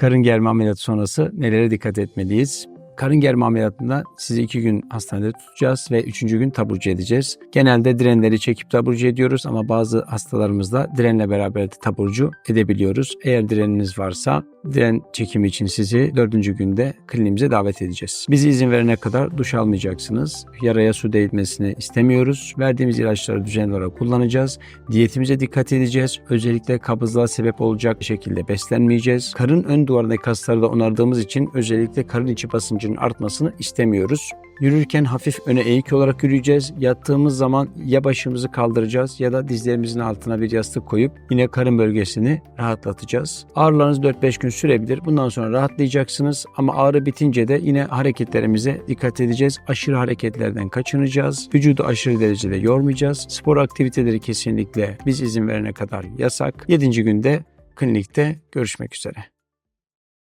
Karın germe ameliyatı sonrası nelere dikkat etmeliyiz? Karın germe ameliyatında sizi iki gün hastanede tutacağız ve üçüncü gün taburcu edeceğiz. Genelde direnleri çekip taburcu ediyoruz ama bazı hastalarımızda direnle beraber de taburcu edebiliyoruz. Eğer direniniz varsa diren çekimi için sizi dördüncü günde kliniğimize davet edeceğiz. Bizi izin verene kadar duş almayacaksınız. Yaraya su değmesini istemiyoruz. Verdiğimiz ilaçları düzenli olarak kullanacağız. Diyetimize dikkat edeceğiz. Özellikle kabızlığa sebep olacak şekilde beslenmeyeceğiz. Karın ön duvarındaki kasları da onardığımız için özellikle karın içi basıncının artmasını istemiyoruz. Yürürken hafif öne eğik olarak yürüyeceğiz. Yattığımız zaman ya başımızı kaldıracağız ya da dizlerimizin altına bir yastık koyup yine karın bölgesini rahatlatacağız. Ağrılarınız 4-5 gün sürebilir. Bundan sonra rahatlayacaksınız ama ağrı bitince de yine hareketlerimize dikkat edeceğiz. Aşırı hareketlerden kaçınacağız. Vücudu aşırı derecede yormayacağız. Spor aktiviteleri kesinlikle biz izin verene kadar yasak. 7. günde klinikte görüşmek üzere.